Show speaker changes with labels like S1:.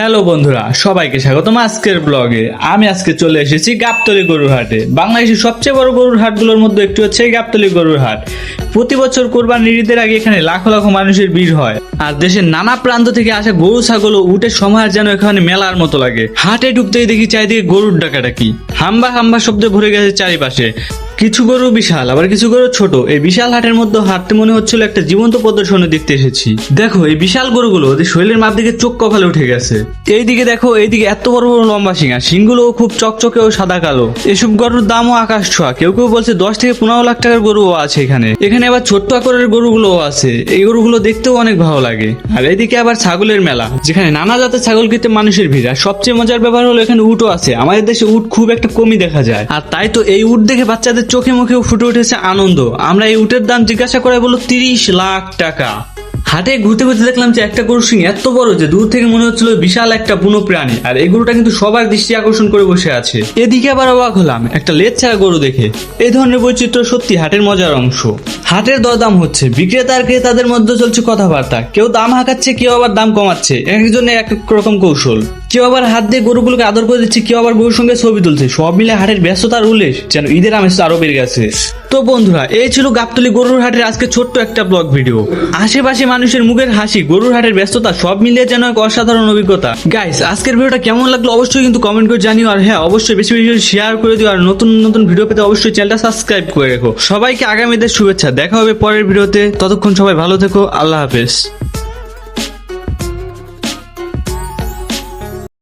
S1: Hello বন্ধুরা, সবাইকে স্বাগতম আজকের ব্লগে। আমি আজকে চলে এসেছি গাবতলি গরুর হাটে। বাংলাদেশের সবচেয়ে বড় গরুর হাটগুলোর মধ্যে একটি হচ্ছে গাবতলি গরুর হাট। প্রতি বছর কোরবান ঈদের আগে এখানে লাখো লাখো মানুষের ভিড় হয়। আর দেশের নানা প্রান্ত থেকে আসা গরু, ছাগল ও উটের সমাহার যেন এখানে মেলার মতো লাগে। হাটে ঢুকতেই দেখি চারিদিকে গরুর ডাকাডাকি। হাম্বা হাম্বা শব্দে ভরে গেছে চারিপাশে। কিছু গরু বিশাল, আবার কিছু গরু ছোট। এই বিশাল হাটের মধ্যে হাঁটতে মনে হচ্ছিল একটা জীবন্ত প্রদর্শনী দেখতে এসেছি। দেখো, এই বিশাল গরুগুলো ওদের শরীরের মাপ দিকে চোখ কপালে উঠে গেছে। এইদিকে দেখো, এইদিকে এত বড় বড় লম্বা শিঙা। শিংগুলো খুব চকচকে ও সাদা কালো। এসব গরুর দামও আকাশ ছোঁয়া। কেউ কেউ বলছে দশ থেকে পনেরো লাখ টাকার গরুও আছে এখানে। এখানে আবার ছোট্ট আকারের গরুগুলোও আছে। এই গরুগুলো দেখতেও অনেক ভালো লাগে। আর এইদিকে আবার ছাগলের মেলা, যেখানে নানা জাতের ছাগল কিনতে মানুষের ভিড়। আর সবচেয়ে মজার ব্যাপার হলো, এখানে উটও আছে। আমাদের দেশে উট খুব একটা কমই দেখা যায়। আর তাই তো এই উট দেখে বাচ্চাদের চোখে মুখেও ফুটে উঠেছে আনন্দ। আমরা এই উটের দাম জিজ্ঞাসা করে বলো তিরিশ লাখ টাকা। হাটে ঘুরতে ঘুরতে দেখলাম যে একটা গরু সিং এত বড় যে দূর থেকে মনে হচ্ছিল বিশাল একটা বুনো প্রাণী আর এই গরুটা কিন্তু সবার দৃষ্টি আকর্ষণ করে বসে আছে। এদিকে আবার অবাক হলাম, একটা লেজ ছাড়া গরু দেখে। এই ধরনের বৈচিত্র্য সত্যি হাটের মজার অংশ। হাটের দরদাম হচ্ছে বিক্রেতা আর ক্রেতাদের মধ্যে চলছে কথাবার্তা। কেউ দাম হাঁকাচ্ছে, কেউ আবার দাম কমাচ্ছে। এক একজনের এক এক রকম কৌশল। কেউ আবার হাত দিয়ে গরুগুলোকে আদর করে দিচ্ছে, কেউ আবার গরুর সঙ্গে ছবি তুলছে। সব মিলে হাটের ব্যস্ততার উল্লেখ যেন ঈদের আমেজ আরও বেড়ে গেছে। তো বন্ধুরা, এই ছিল গাবতলি গরুর হাটের আজকে ছোট্ট একটা ব্লগ ভিডিও। আশেপাশে মানুষের মুখের হাসি, গরুর হাটের ব্যস্ততা, সব মিলিয়ে যেন এক অসাধারণ অভিজ্ঞতা। গাইস আজকের ভিডিওটা কেমন লাগল অবশ্যই কিন্তু কমেন্ট করে জানিও, আর হ্যাঁ অবশ্যই বেশি বেশি শেয়ার করে দিও, আর নতুন নতুন ভিডিও পেতে অবশ্যই চ্যানেলটা সাবস্ক্রাইব করে রেখো। সবাইকে আগামীদের শুভেচ্ছা, দেখা হবে পরের ভিডিওতে। ততক্ষণ সবাই ভালো থেকো, আল্লাহ হাফেজ।